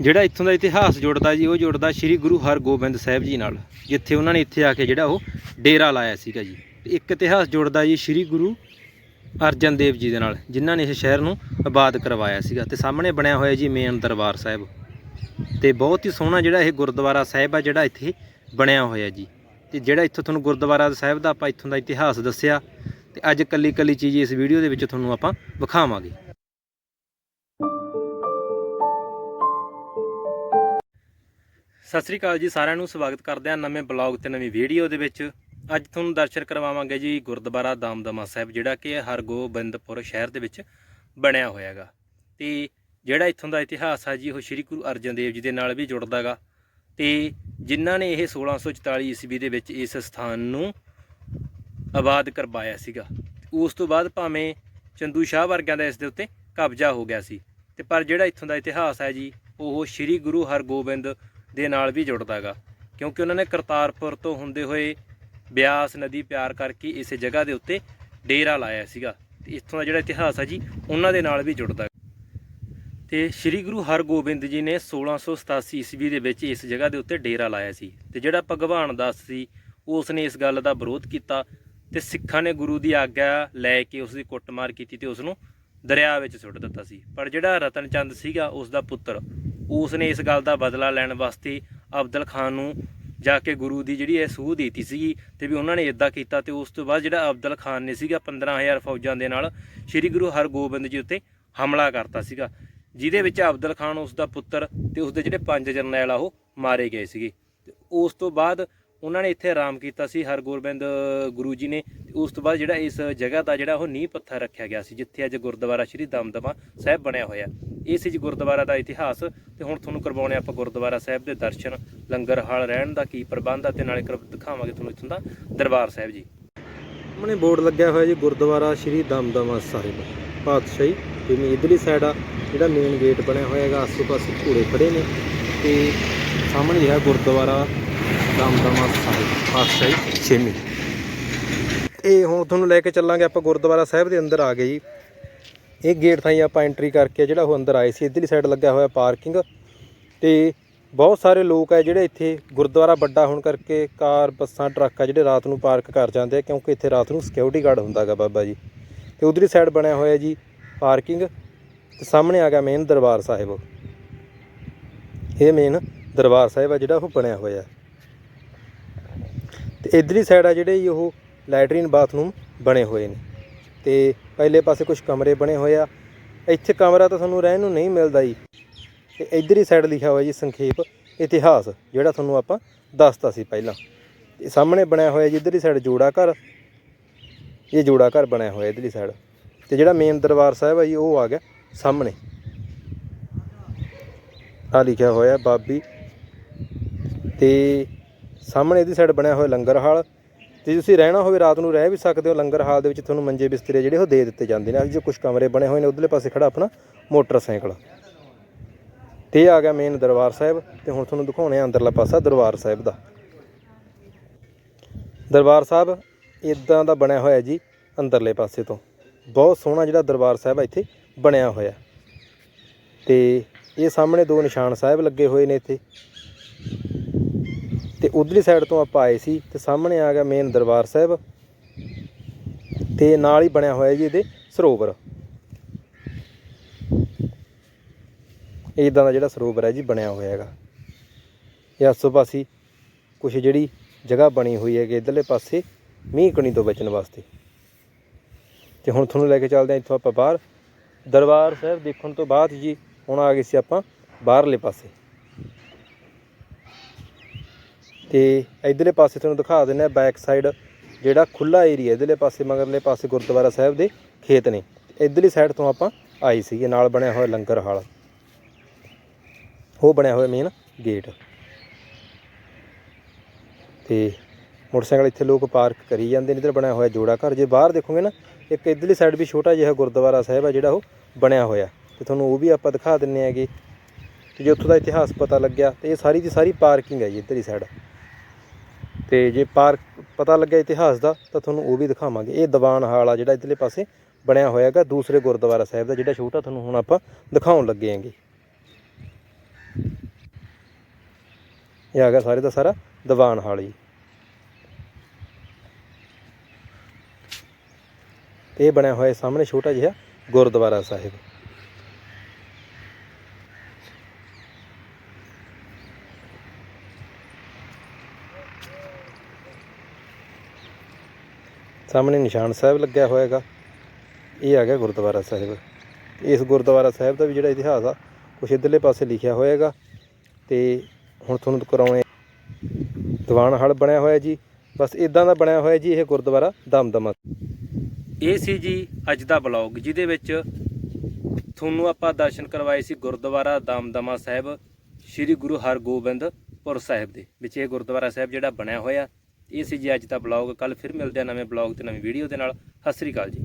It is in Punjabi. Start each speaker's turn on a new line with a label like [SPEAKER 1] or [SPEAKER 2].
[SPEAKER 1] ਜਿਹੜਾ ਇੱਥੋਂ ਦਾ ਇਤਿਹਾਸ ਜੁੜਦਾ ਜੀ, ਉਹ ਜੁੜਦਾ ਸ੍ਰੀ ਗੁਰੂ ਹਰਗੋਬਿੰਦ ਸਾਹਿਬ ਜੀ ਨਾਲ, ਜਿੱਥੇ ਉਹਨਾਂ ਨੇ ਇੱਥੇ ਆ ਕੇ ਜਿਹੜਾ ਉਹ ਡੇਰਾ ਲਾਇਆ ਸੀਗਾ ਜੀ। ਤੇ ਇੱਕ ਇਤਿਹਾਸ ਜੁੜਦਾ ਜੀ ਸ੍ਰੀ ਗੁਰੂ ਅਰਜਨ ਦੇਵ ਜੀ ਦੇ ਨਾਲ, ਜਿਨ੍ਹਾਂ ਨੇ ਇਸ ਸ਼ਹਿਰ ਨੂੰ ਆਬਾਦ ਕਰਵਾਇਆ ਸੀਗਾ ਤੇ ਸਾਹਮਣੇ ਬਣਿਆ ਹੋਇਆ ਜੀ ਮੇਨ ਦਰਬਾਰ ਸਾਹਿਬ। ਤੇ ਬਹੁਤ ਹੀ ਸੋਹਣਾ ਜਿਹੜਾ ਇਹ ਗੁਰਦੁਆਰਾ ਸਾਹਿਬ ਆ, ਜਿਹੜਾ ਇੱਥੇ ਬਣਿਆ ਹੋਇਆ ਜੀ। ਤੇ ਜਿਹੜਾ ਇੱਥੋਂ ਤੁਹਾਨੂੰ ਗੁਰਦੁਆਰਾ ਸਾਹਿਬ ਦਾ ਆਪਾਂ ਇੱਥੋਂ ਦਾ ਇਤਿਹਾਸ ਦੱਸਿਆ, ਤੇ ਅੱਜ ਕੱਲੀ ਕੱਲੀ ਚੀਜ਼ ਇਸ ਵੀਡੀਓ ਦੇ ਵਿੱਚ ਤੁਹਾਨੂੰ ਆਪਾਂ ਵਿਖਾਵਾਂਗੇ। ਸਤਿ ਸ੍ਰੀ ਅਕਾਲ ਜੀ, ਸਾਰਿਆਂ ਨੂੰ ਸਵਾਗਤ ਕਰਦੇ ਹਾਂ ਨਵੇਂ ਬਲੌਗ ਤੇ ਨਵੀਂ ਵੀਡੀਓ ਦੇ ਵਿੱਚ। ਅੱਜ ਤੁਹਾਨੂੰ ਦਰਸ਼ਨ ਕਰਵਾਵਾਂਗੇ ਜੀ ਗੁਰਦੁਆਰਾ ਦਮਦਮਾ ਸਾਹਿਬ, ਜਿਹੜਾ ਕਿ ਹਰਗੋਬਿੰਦਪੁਰ ਸ਼ਹਿਰ ਦੇ ਵਿੱਚ ਬਣਿਆ ਹੋਇਆ ਹੈਗਾ ਤੇ ਜਿਹੜਾ ਇੱਥੋਂ ਦਾ ਇਤਿਹਾਸ ਆ ਜੀ, ਉਹ ਸ੍ਰੀ ਗੁਰੂ ਅਰਜਨ ਦੇਵ ਜੀ ਦੇ ਨਾਲ ਵੀ ਜੁੜਦਾਗਾ। ਤੇ ਜਿਨ੍ਹਾਂ ਨੇ ਇਹ 1644 ਈਸਵੀ ਦੇ ਵਿੱਚ ਇਸ ਸਥਾਨ ਨੂੰ ਆਬਾਦ ਕਰਵਾਇਆ ਸੀਗਾ। ਉਸ ਤੋਂ ਬਾਅਦ ਭਾਵੇਂ ਚੰਦੂ ਸ਼ਾਹ ਵਰਗਿਆਂ ਦਾ ਇਸ ਦੇ ਉੱਤੇ ਕਬਜ਼ਾ ਹੋ ਗਿਆ ਸੀ। ਤੇ ਪਰ ਜਿਹੜਾ ਇੱਥੋਂ ਦਾ ਇਤਿਹਾਸ ਹੈ ਜੀ, ਉਹ ਸ੍ਰੀ ਗੁਰੂ ਹਰਗੋਬਿੰਦ ਦੇ ਨਾਲ ਵੀ ਜੁੜਦਾਗਾ ਕਿਉਂਕਿ ਉਹਨਾਂ ਨੇ ਕਰਤਾਰਪੁਰ ਤੋਂ ਹੁੰਦੇ ਹੋਏ ਬਿਆਸ ਨਦੀ ਪਿਆਰ ਕਰਕੇ ਇਸੇ ਜਗ੍ਹਾ ਦੇ ਉੱਤੇ ਡੇਰਾ ਲਾਇਆ ਸੀਗਾ। ਤੇ ਇੱਥੋਂ ਦਾ ਜਿਹੜਾ ਇਤਿਹਾਸ ਹੈ ਜੀ, ਉਹਨਾਂ ਦੇ ਨਾਲ ਵੀ ਜੁੜਦਾ ਤੇ ਸ੍ਰੀ ਗੁਰੂ ਹਰਗੋਬਿੰਦ ਜੀ ਨੇ 1687 ਈਸਵੀ ਦੇ ਵਿੱਚ ਇਸ ਜਗ੍ਹਾ ਦੇ ਉੱਤੇ ਡੇਰਾ ਲਾਇਆ ਸੀ। ਤੇ ਜਿਹੜਾ ਭਗਵਾਨ ਦਾਸ ਸੀ, ਉਸ ਨੇ ਇਸ ਗੱਲ ਦਾ ਵਿਰੋਧ ਕੀਤਾ ਤੇ ਸਿੱਖਾਂ ਨੇ ਗੁਰੂ ਦੀ ਆਗਿਆ ਲੈ ਕੇ ਉਸ ਦੀ ਕੁੱਟਮਾਰ ਕੀਤੀ ਤੇ ਉਸ ਨੂੰ ਦਰਿਆ ਵਿੱਚ ਸੁੱਟ ਦਿੱਤਾ ਸੀ। ਪਰ ਜਿਹੜਾ ਰਤਨ ਚੰਦ ਸੀਗਾ, ਉਸ ਦਾ ਪੁੱਤਰ ਉਸ ਨੇ ਇਸ ਗੱਲ ਦਾ ਬਦਲਾ ਲੈਣ ਵਾਸਤੇ ਅਬਦਲ ਖਾਨ ਨੂੰ ਜਾ ਕੇ ਗੁਰੂ ਦੀ ਜਿਹੜੀ ਇਹ ਸੂਹ ਦਿੱਤੀ ਸੀਗੀ ਤੇ ਵੀ ਉਹਨਾਂ ਨੇ ਇਦਾਂ ਕੀਤਾ ਤੇ ਉਸ ਤੋਂ ਬਾਅਦ ਜਿਹੜਾ ਅਬਦਲ ਖਾਨ ਨੇ ਸੀਗਾ 15000 ਫੌਜਾਂ ਦੇ ਨਾਲ ਸ੍ਰੀ ਗੁਰੂ ਹਰਗੋਬਿੰਦ ਜੀ ਉੱਤੇ ਹਮਲਾ ਕਰਤਾ ਸੀਗਾ, ਜਿਹਦੇ ਵਿੱਚ ਅਬਦਲ ਖਾਨ ਉਸ ਦਾ ਪੁੱਤਰ ਤੇ ਉਸ ਦੇ ਜਿਹੜੇ ਪੰਜ ਜਰਨੈਲ ਆ ਉਹ ਮਾਰੇ ਗਏ ਸੀਗੇ। ਤੇ ਉਸ ਤੋਂ ਬਾਅਦ ਉਹਨਾਂ ਨੇ ਇੱਥੇ ਆਰਾਮ ਕੀਤਾ ਸੀ, ਹਰਗੋਬਿੰਦ ਗੁਰੂ ਜੀ ਨੇ। ਤੇ ਉਸ ਤੋਂ ਬਾਅਦ ਜਿਹੜਾ ਇਸ ਜਗ੍ਹਾ ਦਾ ਜਿਹੜਾ ਉਹ ਨੀਂਹ ਪੱਥਰ ਰੱਖਿਆ ਗਿਆ ਸੀ, ਜਿੱਥੇ ਅੱਜ ਗੁਰਦੁਆਰਾ ਸ੍ਰੀ ਦਮਦਮਾ ਸਾਹਿਬ ਬਣਿਆ ਹੋਇਆ। ਇਹ ਸੀ ਜੀ ਗੁਰਦੁਆਰਾ ਦਾ ਇਤਿਹਾਸ, ਤੇ ਹੁਣ ਤੁਹਾਨੂੰ ਕਰਵਾਉਣੇ ਆਪਾਂ ਗੁਰਦੁਆਰਾ ਸਾਹਿਬ ਦੇ ਦਰਸ਼ਨ, ਲੰਗਰ ਹਾਲ ਰਹਿਣ ਦਾ ਕੀ ਪ੍ਰਬੰਧ ਆ, ਤੇ ਨਾਲੇ ਦਿਖਾਵਾਂਗੇ ਤੁਹਾਨੂੰ ਇੱਥੋਂ ਦਾ ਦਰਬਾਰ ਸਾਹਿਬ ਜੀ। ਸਾਹਮਣੇ ਬੋਰਡ ਲੱਗਿਆ ਹੋਇਆ ਜੀ, ਗੁਰਦੁਆਰਾ ਸ੍ਰੀ ਦਮਦਮਾ ਸਾਹਿਬ। ਪਾਤਸ਼ਾਹੀ, ਜਿਵੇਂ ਇਧਰਲੀ ਸਾਈਡ ਆ, ਜਿਹੜਾ ਮੇਨ ਗੇਟ ਬਣਿਆ ਹੋਇਆ ਹੈਗਾ ਆਸੇ ਪਾਸੇ ਘੂੜੇ ਖੜੇ ਨੇ। ਤੇ ਸਾਹਮਣੇ ਜਿਹੜਾ ਗੁਰਦੁਆਰਾ ਦਮਦਮਾ ਸਾਹਿਬ ਪਾਤਸ਼ਾਹੀ ਛੇਵੀਂ ਇਹ ਹੁਣ ਤੁਹਾਨੂੰ ਲੈ ਕੇ ਚੱਲਾਂਗੇ ਆਪਾਂ ਗੁਰਦੁਆਰਾ ਸਾਹਿਬ ਦੇ ਅੰਦਰ ਆ ਗਏ ਜੀ। ਇਹ ਗੇਟ ਥਾਈ ਆਪਾਂ ਐਂਟਰੀ ਕਰਕੇ ਜਿਹੜਾ ਉਹ ਅੰਦਰ ਆਏ ਸੀ, ਇਧਰਲੀ ਸਾਈਡ ਲੱਗਿਆ ਹੋਇਆ ਪਾਰਕਿੰਗ ਤੇ ਬਹੁਤ ਸਾਰੇ ਲੋਕ ਆ ਜਿਹੜੇ ਇੱਥੇ ਗੁਰਦੁਆਰਾ ਵੱਡਾ ਹੋਣ ਕਰਕੇ ਕਾਰ, ਬੱਸਾਂ, ਟਰੱਕ ਆ ਜਿਹੜੇ ਰਾਤ ਨੂੰ ਪਾਰਕ ਕਰ ਜਾਂਦੇ ਆ, ਕਿਉਂਕਿ ਇੱਥੇ ਰਾਤ ਨੂੰ ਸਿਕਿਉਰਿਟੀ ਗਾਰਡ ਹੁੰਦਾਗਾ ਬਾਬਾ ਜੀ। ਤੇ ਉਧਰਲੀ ਸਾਈਡ ਬਣਿਆ ਹੋਇਆ ਜੀ ਪਾਰਕਿੰਗ ਤੇ ਸਾਹਮਣੇ ਆ ਗਿਆ ਮੇਨ ਦਰਬਾਰ ਸਾਹਿਬ। ਇਹ ਮੇਨ ਦਰਬਾਰ ਸਾਹਿਬ ਆ ਜਿਹੜਾ ਉਹ ਬਣਿਆ ਹੋਇਆ। ਇਧਰਲੀ ਸਾਈਡ ਆ ਜਿਹੜੇ ਜੀ ਉਹ ਲੈਟਰੀਨ ਬਾਥਰੂਮ ਬਣੇ ਹੋਏ ਨੇ। ਤੇ ਪਹਿਲੇ ਪਾਸੇ ਕੁਝ ਕਮਰੇ ਬਣੇ ਹੋਏ ਆ। ਇੱਥੇ ਕਮਰਾ ਤਾਂ ਤੁਹਾਨੂੰ ਰਹਿਣ ਨੂੰ ਨਹੀਂ ਮਿਲਦਾ ਜੀ। ਤੇ ਇਧਰਲੀ ਸਾਈਡ ਲਿਖਿਆ ਹੋਇਆ ਜੀ ਸੰਖੇਪ ਇਤਿਹਾਸ, ਜਿਹੜਾ ਤੁਹਾਨੂੰ ਆਪਾਂ ਦੱਸਤਾ ਸੀ ਪਹਿਲਾਂ। ਤੇ ਸਾਹਮਣੇ ਬਣਿਆ ਹੋਇਆ ਜੀ ਇਧਰਲੀ ਸਾਈਡ ਜੋੜਾ ਘਰ। ਇਹ ਜੋੜਾ ਘਰ ਬਣਿਆ ਹੋਇਆ ਇਧਰਲੀ ਸਾਈਡ ਤੇ ਜਿਹੜਾ ਮੇਨ ਦਰਬਾਰ ਸਾਹਿਬ ਆ ਜੀ, ਉਹ ਆ ਗਿਆ ਸਾਹਮਣੇ। ਆ ਲਿਖਿਆ ਹੋਇਆ ਬਾਬੀ। ਤੇ ਸਾਹਮਣੇ ਇਹਦੀ ਸਾਈਡ ਬਣਿਆ ਹੋਇਆ ਲੰਗਰ ਹਾਲ। ਤੇ ਤੁਸੀਂ ਰਹਿਣਾ ਹੋਵੇ, ਰਾਤ ਨੂੰ ਰਹਿ ਵੀ ਸਕਦੇ ਹੋ, ਲੰਗਰ ਹਾਲ ਦੇ ਵਿੱਚ ਤੁਹਾਨੂੰ ਮੰਜੇ ਬਿਸਤਰੇ ਜਿਹੜੇ ਉਹ ਦੇ ਦਿੱਤੇ ਜਾਂਦੇ ਨੇ। ਅੱਜ ਜੋ ਕੁਝ ਕਮਰੇ ਬਣੇ ਹੋਏ ਨੇ, ਉਧਰਲੇ ਪਾਸੇ ਖੜਾ ਆਪਣਾ ਮੋਟਰਸਾਈਕਲ। ਤੇ ਇਹ ਆ ਗਿਆ ਮੇਨ ਦਰਬਾਰ ਸਾਹਿਬ। ਤੇ ਹੁਣ ਤੁਹਾਨੂੰ ਦਿਖਾਉਣੇ ਆ ਅੰਦਰਲਾ ਪਾਸਾ ਦਰਬਾਰ ਸਾਹਿਬ ਦਾ। ਦਰਬਾਰ ਸਾਹਿਬ ਇਦਾਂ ਦਾ ਬਣਿਆ ਹੋਇਆ ਜੀ, ਅੰਦਰਲੇ ਪਾਸੇ ਤੋਂ। ਬਹੁਤ ਸੋਹਣਾ ਜਿਹੜਾ ਦਰਬਾਰ ਸਾਹਿਬ ਇੱਥੇ ਬਣਿਆ ਹੋਇਆ। ਤੇ ਇਹ ਸਾਹਮਣੇ ਦੋ ਨਿਸ਼ਾਨ ਸਾਹਿਬ ਲੱਗੇ ਹੋਏ ਨੇ ਇੱਥੇ। ਤੇ ਉਧਰਲੀ ਸਾਈਡ ਤੋਂ ਆਪਾਂ ਆਏ ਸੀ ਤੇ ਸਾਹਮਣੇ ਆ ਗਿਆ ਮੇਨ ਦਰਬਾਰ ਸਾਹਿਬ ਤੇ ਨਾਲ ਹੀ ਬਣਿਆ ਹੋਇਆ ਜੀ ਇਹਦੇ ਸਰੋਵਰ। ਇਦਾਂ ਦਾ ਜਿਹੜਾ ਸਰੋਵਰ ਹੈ ਜੀ ਬਣਿਆ ਹੋਇਆ ਹੈਗਾ। ਇਹ ਆਸੋ ਪਾਸੀ ਕੁਛ ਜਿਹੜੀ ਜਗ੍ਹਾ ਬਣੀ ਹੋਈ ਹੈਗੀ ਕਿ ਇਧਰਲੇ ਪਾਸੇ ਮੀਂਹ ਕਣੀ ਤੋਂ ਬਚਣ ਵਾਸਤੇ। ਤੇ ਹੁਣ ਤੁਹਾਨੂੰ ਲੈ ਕੇ ਚੱਲਦੇ ਹਾਂ ਇੱਥੋਂ ਆਪਾਂ ਬਾਹਰ। ਦਰਬਾਰ ਸਾਹਿਬ ਦੇਖਣ ਤੋਂ ਬਾਅਦ ਜੀ ਹੁਣ ਆ ਗਏ ਸੀ ਆਪਾਂ ਬਾਹਰਲੇ ਪਾਸੇ। ਤੇ ਇਧਰਲੇ ਪਾਸੇ ਤੁਹਾਨੂੰ ਦਿਖਾ ਦਿੰਦੇ ਆ ਬੈਕ ਸਾਈਡ ਜਿਹੜਾ ਖੁੱਲਾ ਏਰੀਆ ਇਧਰਲੇ ਪਾਸੇ, ਮਗਰਲੇ ਪਾਸੇ ਗੁਰਦੁਆਰਾ ਸਾਹਿਬ ਦੇ ਖੇਤ ਨੇ। ਇਧਰਲੀ ਸਾਈਡ ਤੋਂ ਆਪਾਂ ਆਈ ਸੀਗੇ, ਨਾਲ ਬਣਿਆ ਹੋਇਆ ਲੰਗਰ ਹਾਲ। ਉਹ ਬਣਿਆ ਹੋਇਆ ਮੇਨ ਗੇਟ ਤੇ ਮੋਟਰਸਾਈਕਲ ਇੱਥੇ ਲੋਕ ਪਾਰਕ ਕਰੀ ਜਾਂਦੇ ਨੇ, ਇਧਰ ਬਣਿਆ ਹੋਇਆ ਜੋੜਾ ਘਰ। ਜੇ ਬਾਹਰ ਦੇਖੋਗੇ ਨਾ, ਇੱਕ ਇਧਰਲੀ ਸਾਈਡ ਵੀ ਛੋਟਾ ਜਿਹਾ ਗੁਰਦੁਆਰਾ ਸਾਹਿਬ ਆ, ਜਿਹੜਾ ਉਹ ਬਣਿਆ ਹੋਇਆ। ਤੇ ਤੁਹਾਨੂੰ ਉਹ ਵੀ ਆਪਾਂ ਦਿਖਾ ਦਿੰਨੇ ਆਗੇ ਤੇ ਜੇ ਉੱਥੋਂ ਦਾ ਇਤਿਹਾਸ ਪਤਾ ਲੱਗਿਆ, ਤੇ ਇਹ ਸਾਰੀ ਦੀ ਸਾਰੀ ਪਾਰਕਿੰਗ ਹੈ ਜੀ ਇੱਧਰਲੀ ਸਾਈਡ ਤੇ ਜੇ ਪਾਰਕ ਪਤਾ ਲੱਗਿਆ ਇਤਿਹਾਸ ਦਾ, ਤਾਂ ਤੁਹਾਨੂੰ ਉਹ ਵੀ ਦਿਖਾਵਾਂਗੇ। ਇਹ ਦੀਵਾਨ ਹਾਲ ਆ ਜਿਹੜਾ ਇੱਧਰਲੇ ਪਾਸੇ ਬਣਿਆ ਹੋਇਆ ਹੈਗਾ, ਦੂਸਰੇ ਗੁਰਦੁਆਰਾ ਸਾਹਿਬ ਦਾ ਜਿਹੜਾ ਛੋਟਾ ਤੁਹਾਨੂੰ ਹੁਣ ਆਪਾਂ ਦਿਖਾਉਣ ਲੱਗੇ ਆਂਗੇ ਇਹ ਆ ਗਿਆ ਸਾਰੇ ਦਾ ਸਾਰਾ ਦੀਵਾਨ ਹਾਲ ਜੀ। ਇਹ ਬਣਿਆ ਹੋਇਆ ਸਾਹਮਣੇ ਛੋਟਾ ਜਿਹਾ ਗੁਰਦੁਆਰਾ ਸਾਹਿਬ। ਸਾਹਮਣੇ ਨਿਸ਼ਾਨ ਸਾਹਿਬ ਲੱਗਿਆ ਹੋਇਆ ਹੋਇਆਗਾ। ਇਹ ਆ ਗਿਆ ਗੁਰਦੁਆਰਾ ਸਾਹਿਬ। ਇਸ ਗੁਰਦੁਆਰਾ ਸਾਹਿਬ ਦਾ ਵੀ ਜਿਹੜਾ ਇਤਿਹਾਸ ਆ, ਕੁਛ ਇਧਰਲੇ ਪਾਸੇ ਲਿਖਿਆ ਹੋਇਆਗਾ। ਤੇ ਹੁਣ ਤੁਹਾਨੂੰ ਕਰਾਉਣੇ ਦੀਵਾਨ ਹਲ ਬਣਿਆ ਹੋਇਆ ਜੀ। ਬਸ ਇਦਾਂ ਦਾ ਬਣਿਆ ਹੋਇਆ ਜੀ, ਇਹ ਗੁਰਦੁਆਰਾ ਦਮਦਮਾ ਇਹ ਸੀ ਜੀ ਅੱਜ ਦਾ ਬਲੌਗ, ਜਿਹਦੇ ਵਿੱਚ ਤੁਹਾਨੂੰ ਆਪਾਂ ਦਰਸ਼ਨ ਕਰਵਾਏ ਸੀ ਗੁਰਦੁਆਰਾ ਦਮਦਮਾ ਸਾਹਿਬ, ਸ੍ਰੀ ਗੁਰੂ ਹਰਗੋਬਿੰਦਪੁਰ ਸਾਹਿਬ ਦੇ ਵਿੱਚ। ਇਹ ਗੁਰਦੁਆਰਾ ਸਾਹਿਬ ਜਿਹੜਾ ਬਣਿਆ ਹੋਇਆ ਇਹ ਸੀ ਜੀ ਅੱਜ ਦਾ ਬਲੌਗ ਕੱਲ ਫਿਰ ਮਿਲਦੇ ਆ ਨਵੇਂ ਬਲੌਗ ਤੇ ਨਵੀਂ ਵੀਡੀਓ ਦੇ ਨਾਲ। ਸਤਿ ਸ੍ਰੀ ਅਕਾਲ ਜੀ।